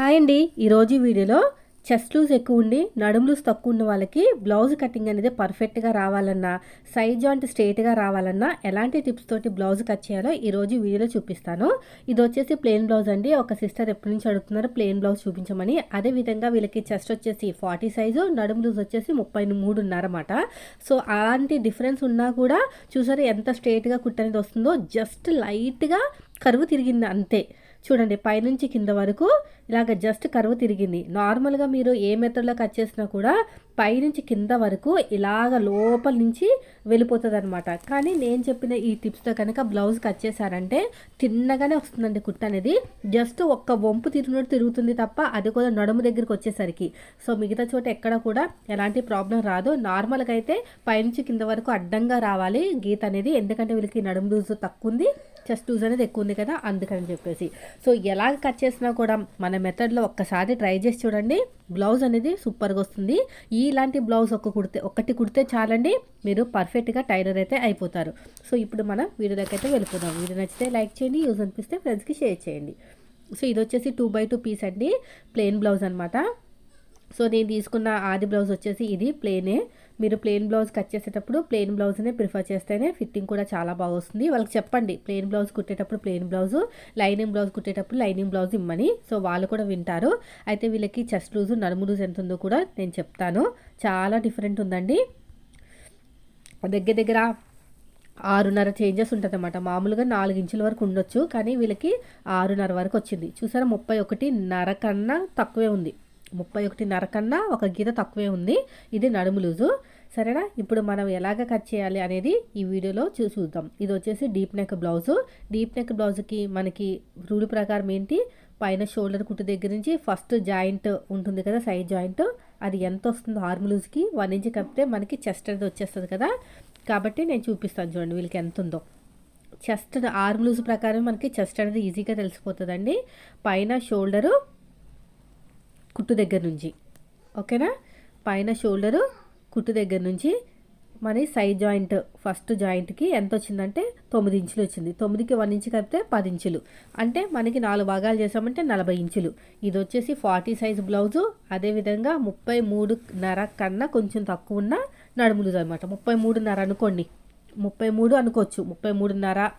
Hi అండి. ఈరోజు వీడియోలో చెస్ట్ లూజ్ ఎక్కువ ఉండి నడుము లూజ్ తక్కువ ఉన్న వాళ్ళకి బ్లౌజ్ కటింగ్ అనేది పర్ఫెక్ట్గా రావాలన్నా సైజ్ జాయింట్ స్ట్రేట్గా రావాలన్నా ఎలాంటి టిప్స్ తోటి బ్లౌజ్ కట్ చేయాలో ఈరోజు వీడియోలో చూపిస్తాను. ఇది వచ్చేసి ప్లెయిన్ బ్లౌజ్ అండి. ఒక సిస్టర్ ఎప్పటి నుంచి అడుగుతున్నారు ప్లెయిన్ బ్లౌజ్ చూపించమని. అదే విధంగా వీళ్ళకి చెస్ట్ వచ్చేసి ఫార్టీ సైజు నడుము లూజ్ వచ్చేసి ముప్పై మూడు ఉన్నారన్నమాట సో అలాంటి డిఫరెన్స్ ఉన్నా కూడా చూసారు ఎంత స్ట్రేట్గా కుట్ అనేది వస్తుందో? జస్ట్ లైట్గా కరువు తిరిగింది అంతే. చూడండి పైనుంచి కింద వరకు ఇలాగ జస్ట్ కరువు తిరిగింది. నార్మల్గా మీరు ఏ మెథడ్లో కట్ చేసినా కూడా పైనుంచి కింద వరకు ఇలాగ లోపల నుంచి వెళ్ళిపోతుంది అనమాట కానీ నేను చెప్పిన ఈ టిప్స్తో కనుక బ్లౌజ్ కట్ చేశారంటే తిన్నగానే వస్తుందండి కుట్ట అనేది. జస్ట్ ఒక్క వంపు తిరిగినట్టు తిరుగుతుంది తప్ప అది కూడా నడుము దగ్గరికి వచ్చేసరికి. సో మిగతా చోట ఎక్కడ కూడా ఎలాంటి ప్రాబ్లం రాదు. నార్మల్గా అయితే పైనుంచి కింద వరకు అడ్డంగా రావాలి గీత అనేది. ఎందుకంటే వీళ్ళకి నడుము లూజ్ తక్కువ ఉంది చెస్ట్ లూజ్ అనేది ఎక్కువ ఉంది కదా అందుకని చెప్పేసి. సో ఎలాగ కట్ చేసినా కూడా మన మెథడ్లో ఒక్కసారి ట్రై చేసి చూడండి. బ్లౌజ్ అనేది సూపర్గా వస్తుంది. ఇలాంటి బ్లౌజ్ ఒక కుడితే ఒకటి కుడితే చాలండి. మీరు పర్ఫెక్ట్గా టైలర్ అయితే అయిపోతారు. సో ఇప్పుడు మనం వీడియోలోకి అయితే వెళ్ళిపోదాం. వీడియో నచ్చితే లైక్ చేయండి యూజ్ అనిపిస్తే ఫ్రెండ్స్కి షేర్ చేయండి. సో ఇది వచ్చేసి టూ బై టూ పీస్ అండి. ప్లెయిన్ బ్లౌజ్ అనమాట సో నేను తీసుకున్న ఆది బ్లౌజ్ వచ్చేసి ఇది ప్లేనే మీరు ప్లెయిన్ బ్లౌజ్ కట్ చేసేటప్పుడు ప్లెయిన్ బ్లౌజ్నే ప్రిఫర్ చేస్తేనే ఫిట్టింగ్ కూడా చాలా బాగా వస్తుంది. వాళ్ళకి చెప్పండి ప్లెయిన్ బ్లౌజ్ కుట్టేటప్పుడు ప్లెయిన్ బ్లౌజ్ లైనింగ్ బ్లౌజ్ కుట్టేటప్పుడు లైనింగ్ బ్లౌజ్ ఇమ్మని. సో వాళ్ళు కూడా వింటారు. అయితే వీళ్ళకి చెస్ట్ లూజు నడుము లూజ్ ఎంత ఉందో కూడా నేను చెప్తాను. చాలా డిఫరెంట్ ఉందండి. దగ్గర దగ్గర ఆరున్నర చేంజెస్ ఉంటుంది అనమాట మామూలుగా నాలుగు ఇంచుల వరకు ఉండొచ్చు కానీ వీళ్ళకి ఆరున్నర వరకు వచ్చింది. చూసారా ముప్పై ఒకటి నర కన్నా తక్కువే ఉంది. ముప్పై ఒకటిన్నర కన్నా ఒక గీత తక్కువే ఉంది. ఇది నడుము లూజు. సరేనా? ఇప్పుడు మనం ఎలాగ కట్ చేయాలి అనేది ఈ వీడియోలో చూద్దాం. ఇది వచ్చేసి deep neck blouse. Deep neck బ్లౌజ్కి మనకి రూల్ ప్రకారం ఏంటి? పైన షోల్డర్ కుట్టు దగ్గర నుంచి ఫస్ట్ జాయింట్ ఉంటుంది కదా సైడ్ జాయింట్. అది ఎంత వస్తుందో ఆర్మ్ లూజ్కి వన్ ఇంచ్ కప్పితే మనకి చెస్ట్ అనేది వచ్చేస్తుంది కదా. కాబట్టి నేను చూపిస్తాను చూడండి వీళ్ళకి ఎంత ఉందో. చెస్ట్ ఆర్మ్ లూజ్ ప్రకారం మనకి చెస్ట్ అనేది ఈజీగా తెలిసిపోతుందండి. పైన షోల్డరు కుట్టు దగ్గర నుంచి. ఓకేనా? పైన షోల్డరు కుట్టు దగ్గర నుంచి. మరి సైడ్ జాయింట్ ఫస్ట్ జాయింట్కి ఎంత వచ్చిందంటే తొమ్మిది ఇంచులు వచ్చింది. తొమ్మిదికి వన్ ఇంచు కలిపితే పది ఇంచులు. అంటే మనకి నాలుగు భాగాలు చేసామంటే నలభై ఇంచులు. ఇది వచ్చేసి ఫార్టీ సైజ్ బ్లౌజు. అదేవిధంగా ముప్పై మూడున్నర కన్నా కొంచెం తక్కువ ఉన్న నడుములు అనమాట ముప్పై మూడున్నర అనుకోండి. ముప్పై మూడు అనుకోవచ్చు. ముప్పై మూడున్నర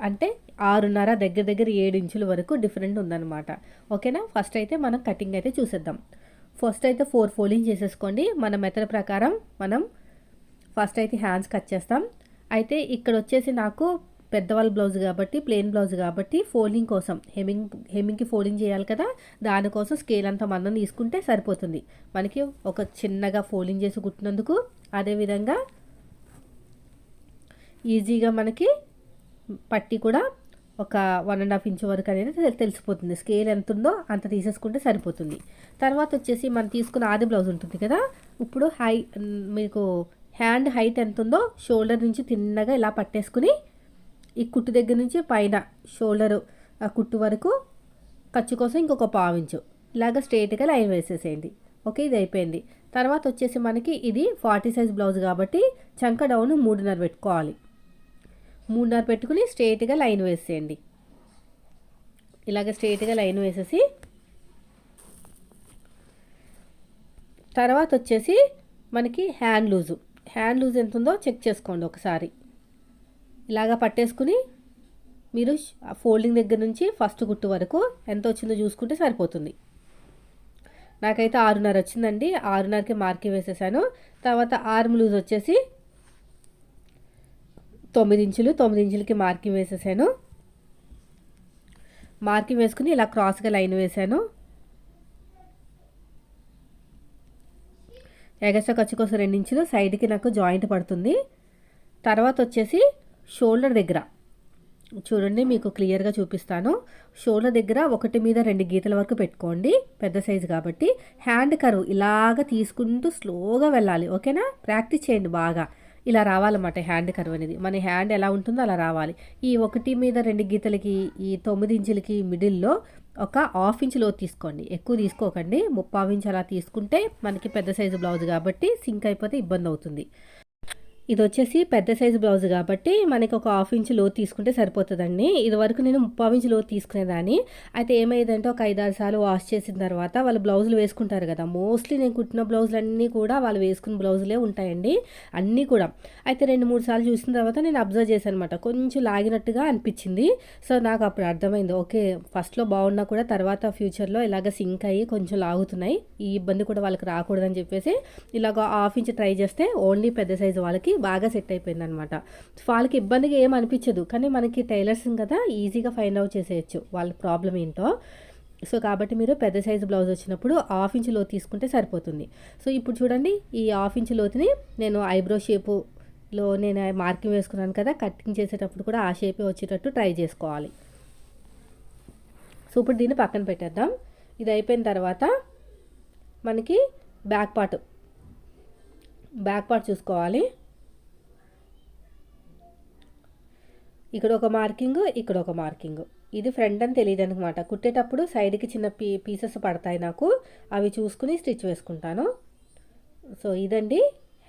అంటే ఆరున్నర దగ్గర దగ్గర ఏడు ఇంచుల వరకు డిఫరెంట్ ఉందన్నమాట. ఓకేనా? ఫస్ట్ అయితే మనం కటింగ్ అయితే చూసేద్దాం. ఫస్ట్ అయితే ఫోర్ ఫోల్డింగ్ చేసేసుకోండి. మన మెథడ్ ప్రకారం మనం ఫస్ట్ అయితే హ్యాండ్స్ కట్ చేస్తాం. అయితే ఇక్కడ వచ్చేసి నాకు పెద్దవాళ్ళ బ్లౌజ్ కాబట్టి ప్లెయిన్ బ్లౌజ్ కాబట్టి ఫోల్డింగ్ కోసం హెమింగ్ హెమింగ్కి ఫోల్డింగ్ చేయాలి కదా? దానికోసం స్కేల్ అంతా మందం తీసుకుంటే సరిపోతుంది. మనకి ఒక చిన్నగా ఫోల్డింగ్ చేసి కుట్టినందుకు అదేవిధంగా ఈజీగా మనకి పట్టి కూడా ఒక వన్ అండ్ హాఫ్ ఇంచ్ వరకు అనేది తెలిసిపోతుంది. స్కేల్ ఎంత ఉందో అంత తీసేసుకుంటే సరిపోతుంది. తర్వాత వచ్చేసి మనం తీసుకున్న ఆది బ్లౌజ్ ఉంటుంది కదా ఇప్పుడు హై మీకు హ్యాండ్ హైట్ ఎంత ఉందో షోల్డర్ నుంచి తిన్నగా ఇలా పట్టేసుకుని ఈ కుట్టు దగ్గర నుంచి పైన షోల్డర్ ఆ కుట్టు వరకు ఖర్చు కోసం ఇంకొక పావించు ఇలాగ స్ట్రైట్గా లైన్ వేసేసేయండి. ఓకే ఇది అయిపోయింది. తర్వాత వచ్చేసి మనకి ఇది ఫార్టీ సైజ్ బ్లౌజ్ కాబట్టి చంక డౌన్ మూడున్నర పెట్టుకోవాలి. మూడున్నర పెట్టుకుని స్ట్రైట్గా లైన్ వేసేయండి. ఇలాగ స్ట్రైట్గా లైన్ వేసేసి తర్వాత వచ్చేసి మనకి హ్యాండ్ లూజు హ్యాండ్ లూజ్ ఎంత ఉందో చెక్ చేసుకోండి ఒకసారి. ఇలాగ పట్టేసుకుని మీరు ఫోల్డింగ్ దగ్గర నుంచి ఫస్ట్ గుట్టు వరకు ఎంత వచ్చిందో చూసుకుంటే సరిపోతుంది. నాకైతే ఆరున్నర వచ్చిందండి. ఆరున్నరకి మార్కింగ్ వేసేసాను. తర్వాత ఆర్మ్ లూజ్ వచ్చేసి తొమ్మిది ఇంచులు తొమ్మిది ఇంచులకి మార్కింగ్ వేసేసాను. మార్కింగ్ వేసుకుని ఇలా క్రాస్గా లైన్ వేసాను. ఎగస్ట్రా ఖర్చు కోసం రెండు ఇంచులు సైడ్కి నాకు జాయింట్ పడుతుంది. తర్వాత వచ్చేసి షోల్డర్ దగ్గర. చూడండి మీకు క్లియర్గా చూపిస్తాను. షోల్డర్ దగ్గర ఒకటి మీద రెండు గీతల వరకు పెట్టుకోండి. పెద్ద సైజు కాబట్టి. హ్యాండ్ కరువు ఇలాగ తీసుకుంటూ స్లోగా వెళ్ళాలి. ఓకేనా? ప్రాక్టీస్ చేయండి బాగా. ఇలా రావాలన్నమాట హ్యాండ్ కర్వ్ అనేది. మన హ్యాండ్ ఎలా ఉంటుందో అలా రావాలి. ఈ ఒకటి మీద రెండు గీతలకి ఈ తొమ్మిది ఇంచులకి మిడిల్లో ఒక హాఫ్ ఇంచ్లో తీసుకోండి. ఎక్కువ తీసుకోకండి. ముప్పావు ఇంచ్ అలా తీసుకుంటే మనకి పెద్ద సైజు బ్లౌజ్ కాబట్టి సింక్ అయిపోతే ఇబ్బంది అవుతుంది. ఇది వచ్చేసి పెద్ద సైజు బ్లౌజ్ కాబట్టి మనకి ఒక హాఫ్ ఇంచ్ లోతు తీసుకుంటే సరిపోతుందండి. ఇది వరకు నేను ముప్పావు ఇంచ్ లోతు తీసుకునేదాన్ని. అయితే ఏమైందంటే ఒక ఐదారు సార్లు వాష్ చేసిన తర్వాత వాళ్ళు బ్లౌజులు వేసుకుంటారు కదా మోస్ట్లీ నేను కుట్టిన బ్లౌజులు అన్నీ కూడా వాళ్ళు వేసుకున్న బ్లౌజులే ఉంటాయండి అన్నీ కూడా. అయితే రెండు మూడు సార్లు చూసిన తర్వాత నేను అబ్జర్వ్ చేశాను అనమాట కొంచెం లాగినట్టుగా అనిపించింది. సో నాకు అప్పుడు అర్థమైంది ఓకే ఫస్ట్లో బాగున్నా కూడా తర్వాత ఫ్యూచర్లో ఇలాగ సింక్ అయ్యి కొంచెం లాగుతున్నాయి ఈ ఇబ్బంది కూడా వాళ్ళకి రాకూడదని చెప్పేసి ఇలాగ హాఫ్ ఇంచ్ ట్రై చేస్తే ఓన్లీ పెద్ద సైజు వాళ్ళకి బాగా సెట్ అయిపోయింది అనమాట వాళ్ళకి ఇబ్బందిగా ఏం అనిపించదు. కానీ మనకి టైలర్స్ కదా ఈజీగా ఫైండ్ అవుట్ చేసేయచ్చు వాళ్ళ ప్రాబ్లం ఏంటో. సో కాబట్టి మీరు పెద్ద సైజు బ్లౌజ్ వచ్చినప్పుడు హాఫ్ ఇంచ్ లోతు తీసుకుంటే సరిపోతుంది. సో ఇప్పుడు చూడండి ఈ హాఫ్ ఇంచ్ లోతుని నేను ఐబ్రో షేపులో నేను మార్కింగ్ వేసుకున్నాను కదా కటింగ్ చేసేటప్పుడు కూడా ఆ షేపే వచ్చేటట్టు ట్రై చేసుకోవాలి. సో ఇప్పుడు దీన్ని పక్కన పెట్టేద్దాం. ఇది అయిపోయిన తర్వాత మనకి బ్యాక్ పార్ట్. బ్యాక్ పార్ట్ చూసుకోవాలి. ఇక్కడ ఒక మార్కింగ్ ఇక్కడ ఒక మార్కింగ్. ఇది ఫ్రంట్ అని తెలియదు అనమాట కుట్టేటప్పుడు సైడ్కి చిన్న పీ పీసెస్ పడతాయి నాకు. అవి చూసుకుని స్టిచ్ వేసుకుంటాను. సో ఇదండి.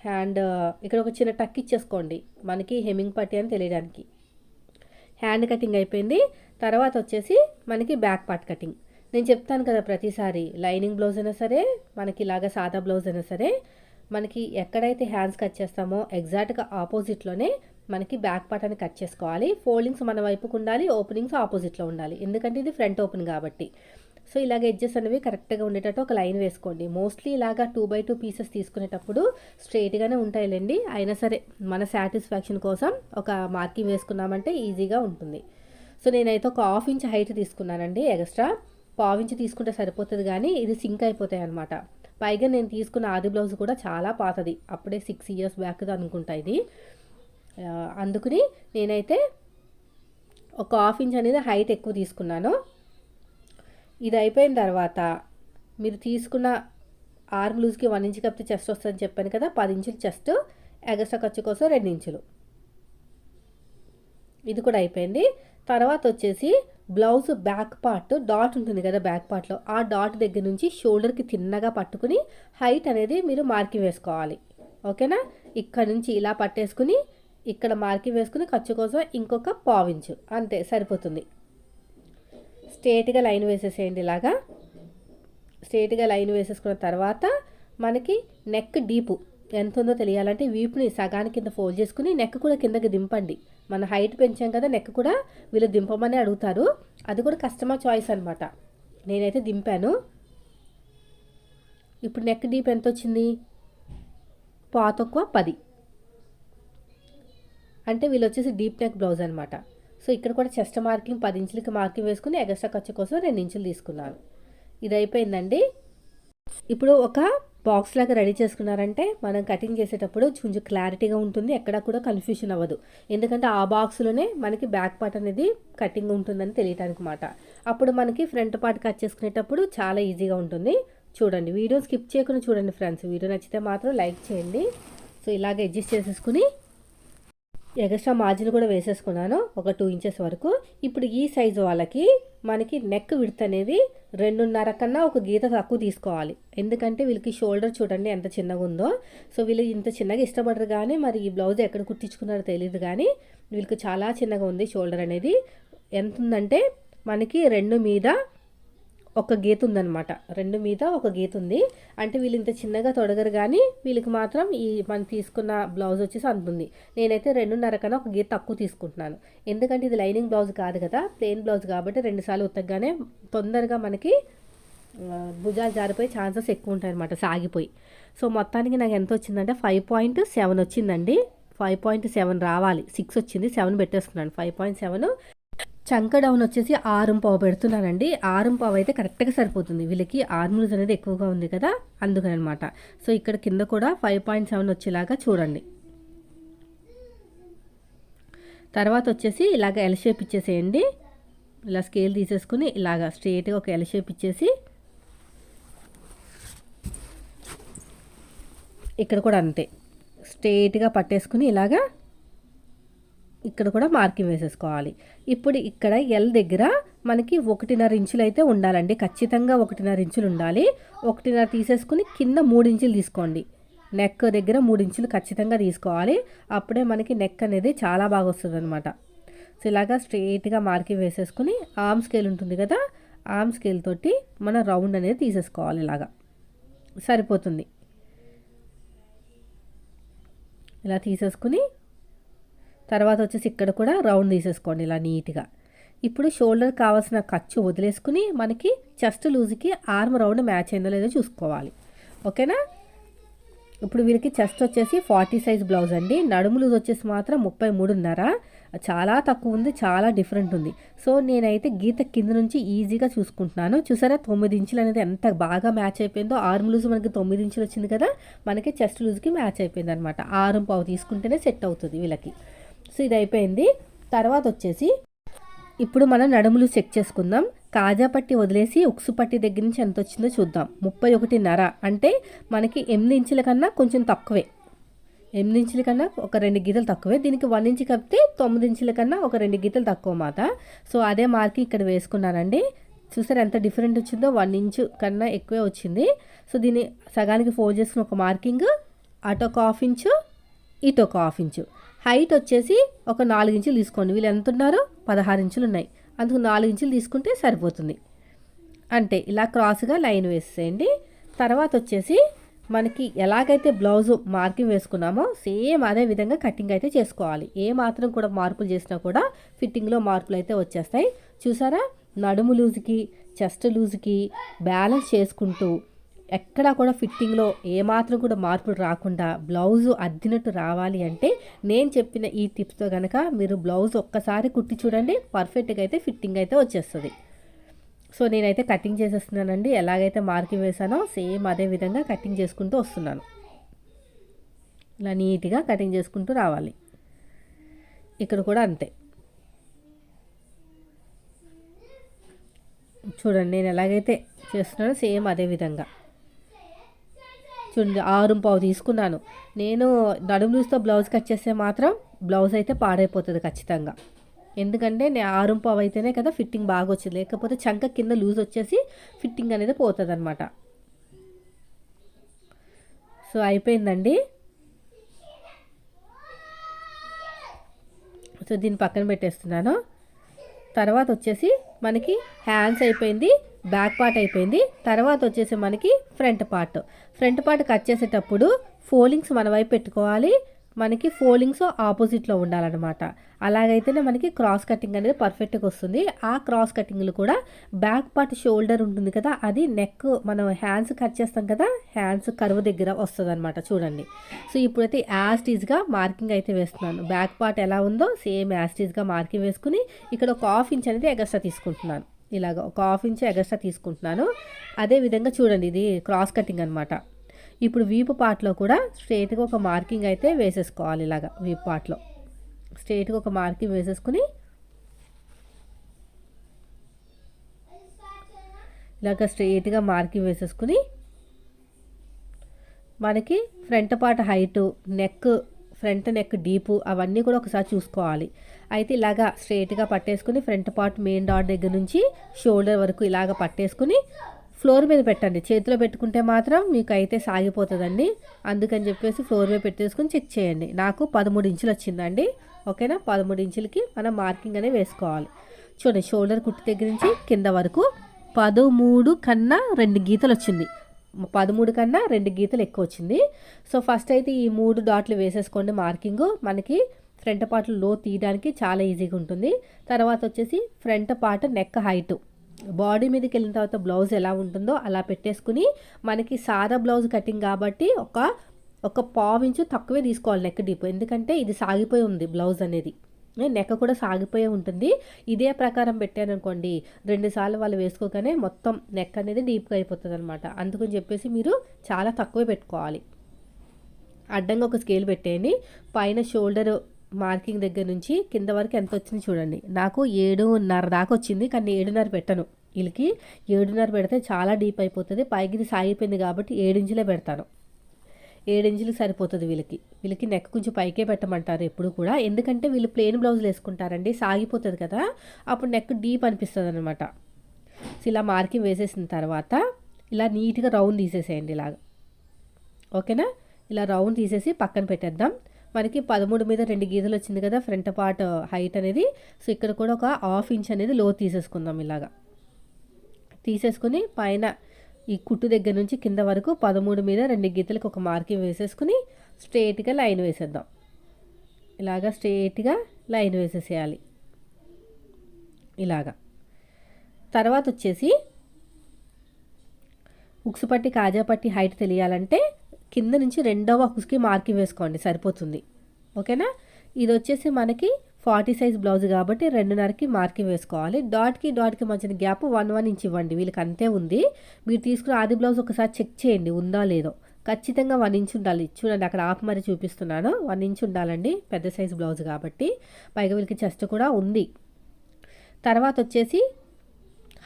హ్యాండ్ ఇక్కడ ఒక చిన్న టక్ ఇచ్చేసుకోండి. మనకి హెమ్మింగ్ పట్టి అని తెలియడానికి. హ్యాండ్ కటింగ్ అయిపోయింది. తర్వాత వచ్చేసి మనకి బ్యాక్ పార్ట్ కటింగ్. నేను చెప్తాను కదా ప్రతిసారి లైనింగ్ బ్లౌజ్ అయినా సరే మనకి ఇలాగా సాదా బ్లౌజ్ అయినా సరే మనకి ఎక్కడైతే హ్యాండ్స్ కట్ చేస్తామో ఎగ్జాక్ట్గా ఆపోజిట్లోనే మనకి బ్యాక్ పార్ట్ అని కట్ చేసుకోవాలి. ఫోల్డింగ్స్ మన వైపుకు ఉండాలి ఓపెనింగ్స్ ఆపోజిట్లో ఉండాలి. ఎందుకంటే ఇది ఫ్రంట్ ఓపెన్ కాబట్టి. సో ఇలాగ ఎడ్జెస్ అనేవి కరెక్ట్గా ఉండేటట్టు ఒక లైన్ వేసుకోండి. మోస్ట్లీ ఇలాగా టూ బై టూ పీసెస్ తీసుకునేటప్పుడు స్ట్రైట్గానే ఉంటాయిలేండి. అయినా సరే మన సాటిస్ఫాక్షన్ కోసం ఒక మార్కింగ్ వేసుకున్నామంటే ఈజీగా ఉంటుంది. సో నేనైతే ఒక హాఫ్ ఇంచ్ హైట్ తీసుకున్నానండి ఎక్స్ట్రా. పావించి తీసుకుంటే సరిపోతుంది కానీ ఇది సింక్ అయిపోతాయి అనమాట పైగా నేను తీసుకున్న ఆది బ్లౌజ్ కూడా చాలా పాతది. అప్పుడే సిక్స్ ఇయర్స్ బ్యాక్ అనుకుంటా ఇది. అందుకని నేనైతే ఒక హాఫ్ ఇంచ్ అనేది హైట్ ఎక్కువ తీసుకున్నాను. ఇది అయిపోయిన తర్వాత మీరు తీసుకున్న ఆర్మ్ లూజ్కి వన్ ఇంచ్ కప్పితే చెస్ట్ వస్తుందని చెప్పాను కదా పది ఇంచులు చెస్ట్ ఎగస్ట్రా ఖర్చు కోసం రెండు ఇంచులు. ఇది కూడా అయిపోయింది. తర్వాత వచ్చేసి బ్లౌజ్ బ్యాక్ పార్ట్ డాట్ ఉంటుంది కదా బ్యాక్ పార్ట్లో ఆ డాట్ దగ్గర నుంచి షోల్డర్కి తిన్నగా పట్టుకుని హైట్ అనేది మీరు మార్కింగ్ వేసుకోవాలి. ఓకేనా? ఇక్కడ నుంచి ఇలా పట్టేసుకుని ఇక్కడ మార్కింగ్ వేసుకుని ఖర్చు కోసం ఇంకొక పావించు అంతే సరిపోతుంది. స్ట్రేట్గా లైన్ వేసేసేయండి ఇలాగా. స్ట్రేట్గా లైన్ వేసేసుకున్న తర్వాత మనకి నెక్ డీపు ఎంత ఉందో తెలియాలంటే వీపుని సగానికి కింద ఫోల్డ్ చేసుకుని నెక్ కూడా కిందకి దింపండి. మన హైట్ పెంచాం కదా నెక్ కూడా వీళ్ళు దింపమని అడుగుతారు. అది కూడా కస్టమర్ చాయిస్ అనమాట నేనైతే దింపాను. ఇప్పుడు నెక్ డీప్ ఎంత వచ్చింది పాతక్కువ పది. అంటే వీళ్ళు వచ్చేసి డీప్ నెక్ బ్లౌజ్ అనమాట సో ఇక్కడ కూడా చెస్ట్ మార్కింగ్ పది ఇంచులకి మార్కింగ్ వేసుకుని ఎగస్ట్రా ఖర్చు కోసం రెండు ఇంచులు తీసుకున్నాను ఇది అయిపోయిందండి. ఇప్పుడు ఒక బాక్స్ లాగా రెడీ చేసుకున్నారంటే మనం కటింగ్ చేసేటప్పుడు కొంచెం క్లారిటీగా ఉంటుంది ఎక్కడ కూడా కన్ఫ్యూషన్ అవ్వదు. ఎందుకంటే ఆ బాక్స్లోనే మనకి బ్యాక్ పార్ట్ అనేది కటింగ్ ఉంటుందని తెలియటానికి మాట. అప్పుడు మనకి ఫ్రంట్ పార్ట్ కట్ చేసుకునేటప్పుడు చాలా ఈజీగా ఉంటుంది. చూడండి వీడియో స్కిప్ చేయకుండా చూడండి ఫ్రెండ్స్ వీడియో నచ్చితే మాత్రం లైక్ చేయండి. సో ఇలాగ అడ్జస్ట్ చేసేసుకుని ఎగస్ట్రా మార్జిన్ కూడా వేసేసుకున్నాను ఒక టూ ఇంచెస్ వరకు. ఇప్పుడు ఈ సైజు వాళ్ళకి మనకి నెక్ విడత్ అనేది రెండున్నర కన్నా ఒక గీత తక్కువ తీసుకోవాలి. ఎందుకంటే వీళ్ళకి షోల్డర్ చూడండి ఎంత చిన్నగా ఉందో. సో వీళ్ళు ఇంత చిన్నగా ఇష్టపడరు కానీ మరి ఈ బ్లౌజ్ ఎక్కడ కుట్టించుకున్నారో తెలియదు కానీ వీళ్ళకి చాలా చిన్నగా ఉంది షోల్డర్ అనేది. ఎంత ఉందంటే మనకి రెండు మీద ఒక గీత ఉందనమాట రెండు మీద ఒక గీత ఉంది. అంటే వీళ్ళు ఇంత చిన్నగా తొడగరు కానీ వీళ్ళకి మాత్రం ఈ మనం తీసుకున్న బ్లౌజ్ వచ్చేసి అంతుంది నేనైతే రెండున్నర కన్నా ఒక గీత తక్కువ తీసుకుంటున్నాను. ఎందుకంటే ఇది లైనింగ్ బ్లౌజ్ కాదు కదా ప్లెయిన్ బ్లౌజ్ కాబట్టి రెండుసార్లు ఉత్తగానే తొందరగా మనకి భుజాలు జారిపోయి ఛాన్సెస్ ఎక్కువ ఉంటాయి అనమాట సాగిపోయి. సో మొత్తానికి నాకు ఎంత వచ్చిందంటే ఫైవ్ పాయింట్ సెవెన్ వచ్చిందండి. ఫైవ్ పాయింట్ సెవెన్ రావాలి. సిక్స్ వచ్చింది సెవెన్ పెట్టేస్తున్నాను. ఫైవ్ పాయింట్ సెవెన్ చంక డౌన్ వచ్చేసి ఆరుం పావు పెడుతున్నానండి ఆరుం పావు అయితే కరెక్ట్గా సరిపోతుంది. వీళ్ళకి ఆర్మూల్స్ అనేది ఎక్కువగా ఉంది కదా అందుకని అనమాట సో ఇక్కడ కింద కూడా ఫైవ్ పాయింట్ సెవెన్ వచ్చేలాగా చూడండి. తర్వాత వచ్చేసి ఇలాగ ఎల్ షేప్ ఇచ్చేసేయండి. ఇలా స్కేల్ తీసేసుకుని ఇలాగ స్ట్రేట్గా ఒక ఎల్ షేప్ ఇచ్చేసి ఇక్కడ కూడా అంతే. స్ట్రేట్గా పట్టేసుకుని ఇలాగా ఇక్కడ కూడా మార్కింగ్ వేసేసుకోవాలి. ఇప్పుడు ఇక్కడ ఎల్ దగ్గర మనకి ఒకటిన్నర ఇంచులు అయితే ఉండాలండి. ఖచ్చితంగా ఒకటిన్నర ఇంచులు ఉండాలి. ఒకటిన్నర తీసేసుకుని కింద మూడు ఇంచులు తీసుకోండి. నెక్ దగ్గర మూడు ఇంచులు ఖచ్చితంగా తీసుకోవాలి. అప్పుడే మనకి నెక్ అనేది చాలా బాగా వస్తుంది అనమాట సో ఇలాగా స్ట్రెయిట్గా మార్కింగ్ వేసేసుకుని ఆర్మ్ స్కేల్ ఉంటుంది కదా ఆర్మ్ స్కేల్ తోటి మన రౌండ్ అనేది తీసేసుకోవాలి ఇలాగా. సరిపోతుంది. ఇలా తీసేసుకుని తర్వాత వచ్చేసి ఇక్కడ కూడా రౌండ్ తీసేసుకోండి ఇలా నీట్గా. ఇప్పుడు షోల్డర్ కావాల్సిన ఖర్చు వదిలేసుకుని మనకి చెస్ట్ లూజ్కి ఆర్మ్ రౌండ్ మ్యాచ్ అయిందో లేదో చూసుకోవాలి. ఓకేనా? ఇప్పుడు వీళ్ళకి చెస్ట్ వచ్చేసి ఫార్టీ సైజ్ బ్లౌజ్ అండి. నడుము లూజ్ వచ్చేసి మాత్రం ముప్పై మూడున్నర. చాలా తక్కువ ఉంది చాలా డిఫరెంట్ ఉంది. సో నేనైతే గీత కింద నుంచి ఈజీగా చూసుకుంటున్నాను. చూసారా? తొమ్మిది ఇంచులు అనేది ఎంత బాగా మ్యాచ్ అయిపోయిందో. ఆర్మ్ లూజ్ మనకి తొమ్మిది ఇంచులు వచ్చింది కదా మనకి చెస్ట్ లూజ్కి మ్యాచ్ అయిపోయింది అనమాట ఆరు పావు తీసుకుంటేనే సెట్ అవుతుంది వీళ్ళకి. సో ఇది అయిపోయింది తర్వాత వచ్చేసి ఇప్పుడు మనం నడుములు చెక్ చేసుకుందాం. కాజా పట్టి వదిలేసి ఉక్సు పట్టి దగ్గర నుంచి ఎంత వచ్చిందో చూద్దాం. ముప్పై ఒకటిన్నర అంటే మనకి ఎనిమిది ఇంచుల కన్నా కొంచెం తక్కువే. ఎనిమిది ఇంచుల కన్నా ఒక రెండు గీతలు తక్కువే. దీనికి వన్ ఇంచు కప్పితే తొమ్మిది ఇంచుల కన్నా ఒక రెండు గీతలు తక్కువ మాట సో అదే మార్కి ఇక్కడ వేసుకున్నానండి. చూసారు ఎంత డిఫరెంట్ వచ్చిందో? వన్ ఇంచు కన్నా ఎక్కువే వచ్చింది. సో దీన్ని సగానికి ఫోర్ చేసుకుని ఒక మార్కింగ్ అటు ఒక హాఫ్ ఇంచు ఇటు ఒక హాఫ్ ఇంచు. హైట్ వచ్చేసి ఒక నాలుగు ఇంచులు తీసుకోండి. వీళ్ళు ఎంత ఉన్నారో పదహారు ఇంచులు ఉన్నాయి. అందుకు నాలుగు ఇంచులు తీసుకుంటే సరిపోతుంది. అంటే ఇలా క్రాస్గా లైన్ వేసేయండి. తర్వాత వచ్చేసి మనకి ఎలాగైతే బ్లౌజ్ మార్కింగ్ వేసుకున్నామో సేమ్ అదే విధంగా కటింగ్ అయితే చేసుకోవాలి. ఏ మాత్రం కూడా మార్పులు చేసినా కూడా ఫిట్టింగ్లో మార్పులు అయితే వచ్చేస్తాయి. చూసారా? నడుము లూజ్కి చెస్ట్ లూజ్కి బ్యాలెన్స్ చేసుకుంటూ ఎక్కడా కూడా ఫిట్టింగ్లో ఏమాత్రం కూడా మార్పులు రాకుండా బ్లౌజు అద్దినట్టు రావాలి అంటే నేను చెప్పిన ఈ టిప్స్తో కనుక మీరు బ్లౌజ్ ఒక్కసారి కుట్టి చూడండి పర్ఫెక్ట్గా అయితే ఫిట్టింగ్ అయితే వచ్చేస్తుంది. సో నేనైతే కటింగ్ చేసేస్తున్నానండి. ఎలాగైతే మార్కింగ్ వేసానో సేమ్ అదే విధంగా కటింగ్ చేసుకుంటూ వస్తున్నాను. ఇలా నీట్గా కటింగ్ చేసుకుంటూ రావాలి. ఇక్కడ కూడా అంతే. చూడండి నేను ఎలాగైతే చేస్తున్నానో సేమ్ అదే విధంగా. చూడండి ఆరు పావు తీసుకున్నాను. నేను నడుము లూస్తో బ్లౌజ్ కట్ చేస్తే మాత్రం బ్లౌజ్ అయితే పాడైపోతుంది ఖచ్చితంగా. ఎందుకంటే నేను ఆరు పావు అయితేనే కదా ఫిట్టింగ్ బాగా వచ్చింది. లేకపోతే చంక కింద లూజ్ వచ్చేసి ఫిట్టింగ్ అనేది పోతుంది అనమాట సో అయిపోయిందండి. సో దీన్ని పక్కన పెట్టేస్తున్నాను. తర్వాత వచ్చేసి మనకి హ్యాండ్స్ అయిపోయింది. బ్యాక్ పార్ట్ అయిపోయింది. తర్వాత వచ్చేసి మనకి front part. Front part cut చేసేటప్పుడు ఫోలింగ్స్ మన వైపు పెట్టుకోవాలి. మనకి ఫోలింగ్స్ ఆపోజిట్లో ఉండాలన్నమాట. అలాగైతేనే మనకి క్రాస్ కటింగ్ అనేది పర్ఫెక్ట్గా వస్తుంది. ఆ క్రాస్ కటింగ్లు కూడా బ్యాక్ పార్ట్ షోల్డర్ ఉంటుంది కదా అది నెక్ మనం హ్యాండ్స్ కట్ చేస్తాం కదా హ్యాండ్స్ కరువు దగ్గర వస్తుంది అనమాట చూడండి. సో ఇప్పుడైతే యాస్టీజ్గా మార్కింగ్ అయితే వేస్తున్నాను. బ్యాక్ పార్ట్ ఎలా ఉందో సేమ్ యాస్టీజ్గా మార్కింగ్ వేసుకుని ఇక్కడ ఒక హాఫ్ ఇంచ్ అనేది ఎగస్ట్రా తీసుకుంటున్నాను. ఇలాగ ఒక హాఫ్ ఇంచ్ ఎగస్ట్రా తీసుకుంటున్నాను. అదే విధంగా చూడండి ఇది క్రాస్ కటింగ్ అనమాట ఇప్పుడు వీపు పార్ట్లో కూడా స్ట్రైట్గా ఒక మార్కింగ్ అయితే వేసేసుకోవాలి ఇలాగా వీపు పార్ట్లో. స్ట్రైట్గా ఒక మార్కింగ్ వేసేసుకుని ఇలాగ స్ట్రైట్గా మార్కింగ్ వేసేసుకుని మనకి front part height neck front neck deep అవన్నీ కూడా ఒకసారి చూసుకోవాలి. అయితే ఇలాగా స్ట్రైట్గా పట్టేసుకుని ఫ్రంట్ పార్ట్ మెయిన్ డాట్ దగ్గర నుంచి షోల్డర్ వరకు ఇలాగ పట్టేసుకుని ఫ్లోర్ మీద పెట్టండి. చేతిలో పెట్టుకుంటే మాత్రం మీకు అయితే సాగిపోతుందండి. అందుకని చెప్పేసి ఫ్లోర్ మీద పెట్టేసుకుని చెక్ చేయండి. నాకు పదమూడు ఇంచులు వచ్చిందండి. ఓకేనా? పదమూడు ఇంచులకి మనం మార్కింగ్ అనేది వేసుకోవాలి. చూడండి షోల్డర్ కుట్టి దగ్గర నుంచి కింద వరకు పదమూడు కన్నా రెండు గీతలు వచ్చింది. పదమూడు కన్నా రెండు గీతలు ఎక్కువ వచ్చింది సో ఫస్ట్ అయితే ఈ మూడు డాట్లు వేసేసుకోండి మార్కింగ్. మనకి ఫ్రంట్ పార్ట్లో తీయడానికి చాలా ఈజీగా ఉంటుంది. తర్వాత వచ్చేసి front part neck height. Body మీదకి వెళ్ళిన తర్వాత బ్లౌజ్ ఎలా ఉంటుందో అలా పెట్టేసుకుని మనకి సాదా బ్లౌజ్ కటింగ్ కాబట్టి ఒక ఒక పావు ఇంచు తక్కువే తీసుకోవాలి నెక్ డీప్. ఎందుకంటే ఇది సాగిపోయి ఉంది బ్లౌజ్ అనేది. నెక్క కూడా సాగిపోయే ఉంటుంది. ఇదే ప్రకారం పెట్టాను అనుకోండి రెండుసార్లు వాళ్ళు వేసుకోగానే మొత్తం నెక్ అనేది డీప్గా అయిపోతుంది అనమాట అందుకని చెప్పేసి మీరు చాలా తక్కువే పెట్టుకోవాలి. అడ్డంగా ఒక స్కేల్ పెట్టేయండి. పైన షోల్డర్ మార్కింగ్ దగ్గర నుంచి కింద వరకు ఎంత వచ్చింది చూడండి. నాకు ఏడున్నర దాకా వచ్చింది కానీ ఏడున్నర పెట్టను. వీళ్ళకి ఏడున్నర పెడితే చాలా డీప్ అయిపోతుంది. పైకి ఇది సాగిపోయింది కాబట్టి ఏడించులే పెడతాను. ఏడించులు సరిపోతుంది వీళ్ళకి. వీళ్ళకి నెక్ కొంచెం పైకే పెట్టమంటారు ఎప్పుడు కూడా. ఎందుకంటే వీళ్ళు ప్లెయిన్ బ్లౌజులు వేసుకుంటారండి సాగిపోతుంది కదా. అప్పుడు నెక్ డీప్ అనిపిస్తుంది అనమాట సో ఇలా మార్కింగ్ వేసేసిన తర్వాత ఇలా నీట్గా రౌండ్ తీసేసేయండి ఇలాగ. ఓకేనా? ఇలా రౌండ్ తీసేసి పక్కన పెట్టేద్దాం. మనకి పదమూడు మీద రెండు గీతలు వచ్చింది కదా ఫ్రంట్ పార్ట్ హైట్ అనేది. సో ఇక్కడ కూడా ఒక హాఫ్ ఇంచ్ అనేది లో తీసేసుకుందాం ఇలాగా. తీసేసుకుని పైన ఈ కుట్టు దగ్గర నుంచి కింద వరకు పదమూడు మీద రెండు గీతలకు ఒక మార్కింగ్ వేసేసుకుని స్ట్రేట్గా లైన్ వేసేద్దాం. ఇలాగా స్ట్రేట్గా లైన్ వేసేసేయాలి. ఇలాగా. తర్వాత వచ్చేసి ఉక్సు పట్టి కాజా పట్టి హైట్ తెలియాలంటే కింద నుంచి రెండవ హుక్స్కి మార్కింగ్ వేసుకోండి సరిపోతుంది. ఓకేనా? ఇది వచ్చేసి మనకి ఫార్టీ సైజ్ బ్లౌజ్ కాబట్టి రెండున్నరకి మార్కింగ్ వేసుకోవాలి. డాట్కి డాట్కి మధ్యన గ్యాప్ వన్ వన్ ఇంచ్ ఇవ్వండి. వీళ్ళకి అంతే ఉంది. మీరు తీసుకున్న ఆది బ్లౌజ్ ఒకసారి చెక్ చేయండి ఉందా లేదో. ఖచ్చితంగా వన్ ఇంచ్ ఉండాలి. చూడండి అక్కడ ఆఫ్ మరి చూపిస్తున్నాను. వన్ ఇంచ్ ఉండాలండి పెద్ద సైజ్ బ్లౌజ్ కాబట్టి. పైగా వీళ్ళకి చెస్ట్ కూడా ఉంది. తర్వాత వచ్చేసి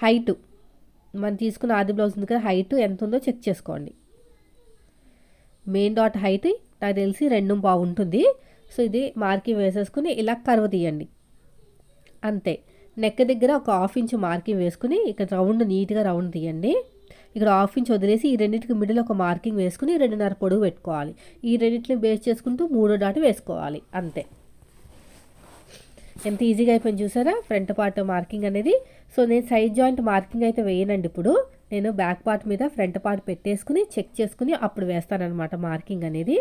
హైటు. మనం తీసుకున్న ఆది బ్లౌజ్ ఉంది కదా హైట్ ఎంత ఉందో చెక్ చేసుకోండి. మెయిన్ డాట్ హైట్ నాకు తెలిసి రెండు బాగుంటుంది. సో ఇది మార్కింగ్ వేసేసుకుని ఇలా కరువు తీయండి. అంతే. నెక్ దగ్గర ఒక హాఫ్ ఇంచ్ మార్కింగ్ వేసుకుని ఇక్కడ రౌండ్ నీట్గా రౌండ్ తీయండి. ఇక్కడ హాఫ్ ఇంచ్ వదిలేసి ఈ రెండింటికి మిడిల్ ఒక మార్కింగ్ వేసుకుని రెండున్నర పొడుగు పెట్టుకోవాలి. ఈ రెండింటిని బేస్ చేసుకుంటూ మూడో డాట్ వేసుకోవాలి. అంతే. ఎంత ఈజీగా అయిపోయింది చూసారా? ఫ్రంట్ పార్ట్ మార్కింగ్ అనేది. సో నేను సైడ్ జాయింట్ మార్కింగ్ అయితే వేయనండి ఇప్పుడు. నేను బ్యాక్ పార్ట్ మీద ఫ్రంట్ పార్ట్ పెట్టేసుకుని చెక్ చేసుకుని అప్పుడు వేస్తానన్నమాట మార్కింగ్ అనేది.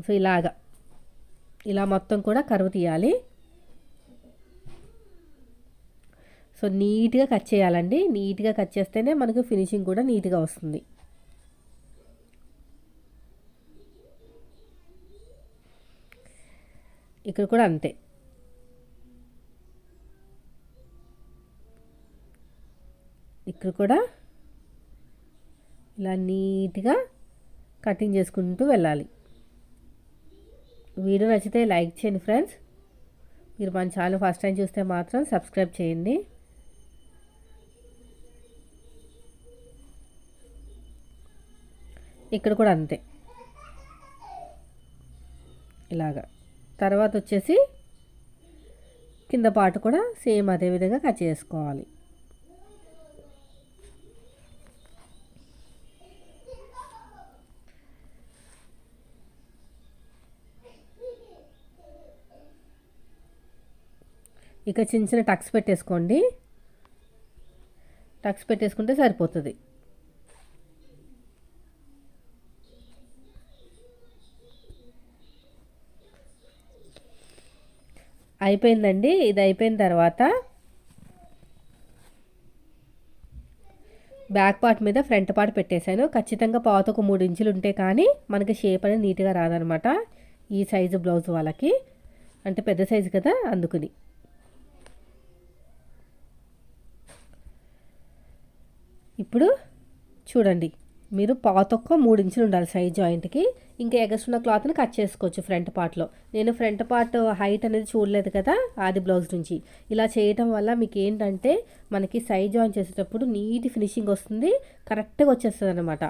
సో ఇలాగా. ఇలా మొత్తం కూడా కరువు తీయాలి. సో నీట్గా కట్ చేయాలండి. నీట్గా కట్ చేస్తేనే మనకు ఫినిషింగ్ కూడా నీట్గా వస్తుంది. ఇక్కడ కూడా అంతే. ఇక్కడ కూడా ఇలా నీట్గా కటింగ్ చేసుకుంటూ వెళ్ళాలి. వీడియో నచ్చితే లైక్ చేయండి ఫ్రెండ్స్. మీరు మన ఛానల్ ఫస్ట్ టైం చూస్తే మాత్రం సబ్స్క్రైబ్ చేయండి. ఇక్కడ కూడా అంతే. ఇలాగా. తర్వాత వచ్చేసి కింద పాటు కూడా సేమ్ అదే విధంగా కట్ చేసుకోవాలి. ఇక చిన్న చిన్న టక్స్ పెట్టేసుకోండి. టక్స్ పెట్టేసుకుంటే సరిపోతుంది. అయిపోయిందండి. ఇది అయిపోయిన తర్వాత బ్యాక్ పార్ట్ మీద ఫ్రంట్ పార్ట్ పెట్టేశాను. ఖచ్చితంగా పాత ఒక మూడు ఇంచులు ఉంటే కానీ మనకి షేప్ అనేది నీట్గా రాదనమాట. ఈ సైజు బ్లౌజ్ వాళ్ళకి. అంటే పెద్ద సైజు కదా అందుకుని. ఇప్పుడు చూడండి. మీరు పాతొక్క మూడు ఇంచులు ఉండాలి సైజ్ జాయింట్కి. ఇంకా ఎగస్ట్రున్న క్లాత్ని కట్ చేసుకోవచ్చు ఫ్రంట్ పార్ట్లో. నేను ఫ్రంట్ పార్ట్ హైట్ అనేది చూడలేదు కదా ఆది బ్లౌజ్ నుంచి. ఇలా చేయటం వల్ల మీకు ఏంటంటే మనకి సైజ్ జాయిన్ చేసేటప్పుడు నీట్ ఫినిషింగ్ వస్తుంది కరెక్ట్గా వచ్చేస్తుంది అనమాట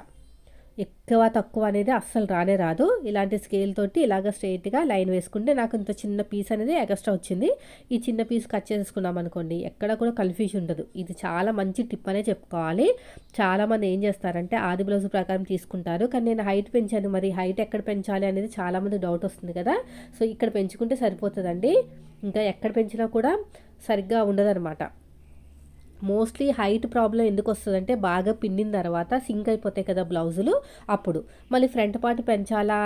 ఎక్కువ తక్కువ అనేది అస్సలు రానే రాదు. ఇలాంటి స్కేల్ తోటి ఇలాగ స్ట్రైట్గా లైన్ వేసుకుంటే నాకు ఇంత చిన్న పీస్ అనేది ఎక్స్ట్రా వచ్చింది. ఈ చిన్న పీస్ కట్ చేసుకున్నాం అనుకోండి ఎక్కడ కూడా కన్ఫ్యూజ్ ఉండదు. ఇది చాలా మంచి టిప్ అనే చెప్పుకోవాలి. చాలామంది ఏం చేస్తారంటే ఆది బ్లౌజ్ ప్రకారం తీసుకుంటారు. కానీ నేను హైట్ పెంచాను. మరి హైట్ ఎక్కడ పెంచాలి అనేది చాలామంది డౌట్ వస్తుంది కదా. సో ఇక్కడ పెంచుకుంటే సరిపోతుందండి. ఇంకా ఎక్కడ పెంచినా కూడా సరిగ్గా ఉండదన్నమాట. మోస్ట్లీ హైట్ ప్రాబ్లం ఎందుకు వస్తుందంటే బాగా పిండిన తర్వాత సింక్ అయిపోతాయి కదా బ్లౌజులు అప్పుడు. మళ్ళీ ఫ్రంట్ పార్ట్ పెంచాలా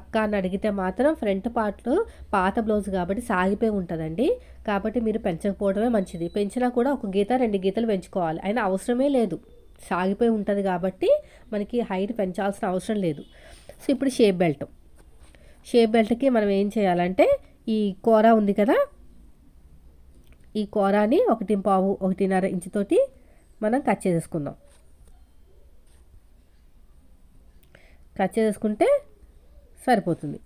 అక్క అని అడిగితే మాత్రం ఫ్రంట్ పార్ట్లో పాత బ్లౌజ్ కాబట్టి సాగిపోయి ఉంటుందండి. కాబట్టి మీరు పెంచకపోవడమే మంచిది. పెంచినా కూడా ఒక గీత రెండు గీతలు పెంచుకోవాలి. అయినా అవసరమే లేదు. సాగిపోయి ఉంటుంది కాబట్టి మనకి హైట్ పెంచాల్సిన అవసరం లేదు. సో ఇప్పుడు షేప్ బెల్ట్ షేప్ బెల్ట్కి మనం ఏం చేయాలంటే ఈ కూర ఉంది కదా ఈ కూరని ఒకటి పావు ఒకటిన్నర ఇంచుతోటి మనం కట్ చేసేసుకుందాం. కట్ చేసేసుకుంటే సరిపోతుంది.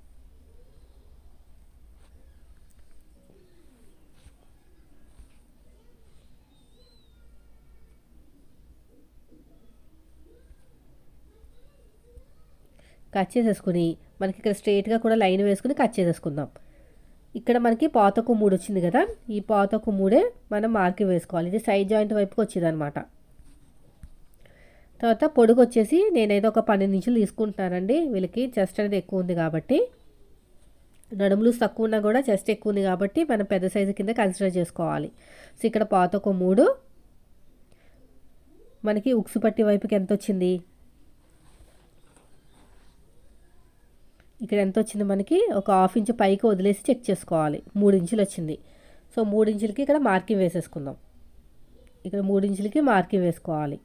కట్ చేసేసుకుని మనకి ఇక్కడ స్ట్రైట్గా కూడా లైన్ వేసుకుని కట్ చేసేసుకుందాం. ఇక్కడ మనకి పాతకు మూడు వచ్చింది కదా. ఈ పాతకు మూడే మనం మార్కి వేసుకోవాలి. ఇది సైడ్ జాయింట్ వైపుకి వచ్చింది అనమాట తర్వాత పొడుగు వచ్చేసి నేనైతే ఒక పన్నెండు ఇంచులు తీసుకుంటున్నానండి. వీళ్ళకి చెస్ట్ అనేది ఎక్కువ ఉంది కాబట్టి. నడుములు తక్కువ ఉన్నా కూడా చెస్ట్ ఎక్కువ ఉంది కాబట్టి మనం పెద్ద సైజు కింద కన్సిడర్ చేసుకోవాలి. సో ఇక్కడ పాత ఒక మూడు. మనకి ఉక్సు పట్టి వైపుకి ఎంత వచ్చింది? ఇక్కడ ఎంత వచ్చింది మనకి? ఒక హాఫ్ ఇంచ్ పైకి వదిలేసి చెక్ చేసుకోవాలి. మూడు ఇంచులు వచ్చింది. సో మూడు ఇంచులకి ఇక్కడ మార్కింగ్ వేసేసుకుందాం. ఇక్కడ మూడు ఇంచులకి మార్కింగ్ వేసుకోవాలి.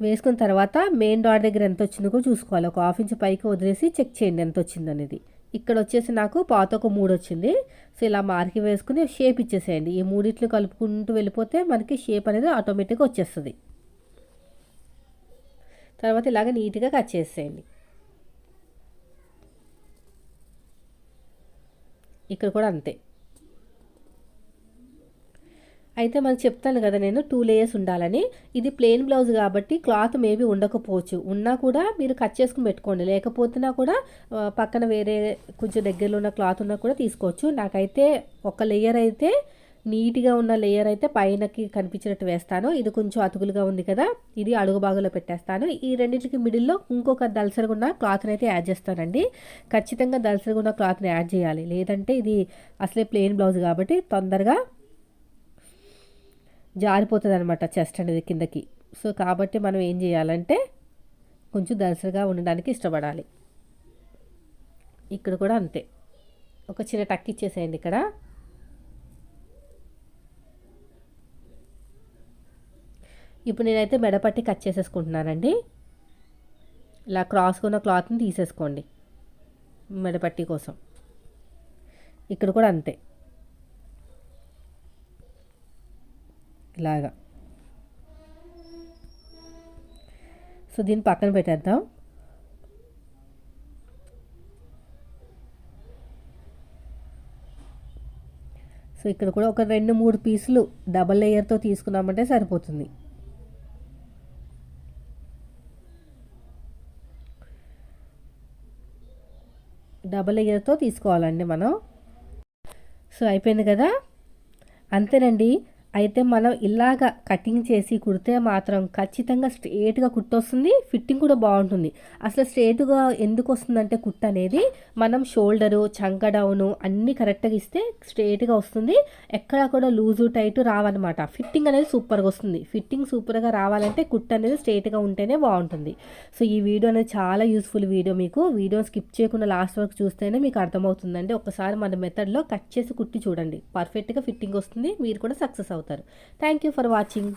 వేసుకున్న తర్వాత మెయిన్ డాట్ దగ్గర ఎంత వచ్చిందో కూడా చూసుకోవాలి. ఒక హాఫ్ ఇంచ్ పైకి వదిలేసి చెక్ చేయండి ఎంత వచ్చింది అనేది. ఇక్కడ వచ్చేసి నాకు పాత ఒక మూడు వచ్చింది. సో ఇలా మార్కింగ్ వేసుకుని షేప్ ఇచ్చేసేయండి. ఈ మూడిట్లు కలుపుకుంటూ వెళ్ళిపోతే మనకి షేప్ అనేది ఆటోమేటిక్గా వచ్చేస్తుంది. తర్వాత ఇలాగ నీట్గా కట్ చేసేయండి. ఇక్కడ కూడా అంతే. అయితే మనకు చెప్తాను కదా నేను టూ లేయర్స్ ఉండాలని. ఇది ప్లెయిన్ బ్లౌజ్ కాబట్టి క్లాత్ మేబీ ఉండకపోవచ్చు. ఉన్నా కూడా మీరు కట్ చేసుకుని పెట్టుకోండి. లేకపోతున్నా కూడా పక్కన వేరే కొంచెం దగ్గరలో ఉన్న క్లాత్ ఉన్నా కూడా తీసుకోవచ్చు. నాకైతే ఒక లేయర్ అయితే నీట్గా ఉన్న లేయర్ అయితే పైనకి కనిపించినట్టు వేస్తాను. ఇది కొంచెం అతుకులుగా ఉంది కదా ఇది అడుగు బాగులో పెట్టేస్తాను. ఈ రెండింటికి మిడిల్లో ఇంకొక దలసరిగా ఉన్న క్లాత్ని అయితే యాడ్ చేస్తానండి. ఖచ్చితంగా దలసరిగా ఉన్న క్లాత్ని యాడ్ చేయాలి. లేదంటే ఇది అసలే ప్లెయిన్ బ్లౌజ్ కాబట్టి తొందరగా జారిపోతుంది అనమాట చెస్ట్ అనేది కిందకి. సో కాబట్టి మనం ఏం చేయాలంటే కొంచెం దలసరిగా ఉండడానికి ఇష్టపడాలి. ఇక్కడ కూడా అంతే. ఒక చిన్న టక్ ఇచ్చేసేయండి ఇక్కడ. ఇప్పుడు నేనైతే మెడపట్టి కట్ చేసేసుకుంటున్నానండి. ఇలా క్రాస్గా ఉన్న క్లాత్ని తీసేసుకోండి మెడపట్టి కోసం. ఇక్కడ కూడా అంతే. ఇలాగా. సో దీన్ని పక్కన పెట్టేద్దాం. సో ఇక్కడ కూడా ఒక రెండు మూడు పీసులు డబల్ లేయర్తో తీసుకున్నామంటే సరిపోతుంది. డబల్ లేయర్తో తీసుకోవాలండి మనం. సో అయిపోయింది కదా? అంతేనండి. అయితే మనం ఇలాగ కటింగ్ చేసి కుడితే మాత్రం ఖచ్చితంగా స్ట్రేట్గా కుట్టొస్తుంది ఫిట్టింగ్ కూడా బాగుంటుంది. అసలు స్ట్రేట్గా ఎందుకు వస్తుందంటే కుట్ట అనేది మనం షోల్డరు చంక డౌను అన్నీ కరెక్ట్గా ఇస్తే స్ట్రేట్గా వస్తుంది. ఎక్కడా కూడా లూజు టైట్ రావన్నమాట. ఫిట్టింగ్ అనేది సూపర్గా వస్తుంది. ఫిట్టింగ్ సూపర్గా రావాలంటే కుట్ట అనేది స్ట్రేట్గా ఉంటేనే బాగుంటుంది. సో ఈ వీడియో అనేది చాలా యూస్ఫుల్ వీడియో మీకు. వీడియో స్కిప్ చేయకుండా లాస్ట్ వరకు చూస్తేనే మీకు అర్థమవుతుందండి. ఒకసారి మన మెథడ్లో కట్ చేసి కుట్టి చూడండి. పర్ఫెక్ట్గా ఫిట్టింగ్ వస్తుంది. మీరు కూడా సక్సెస్ అవుతుంది అవుతారు. Thank you for watching.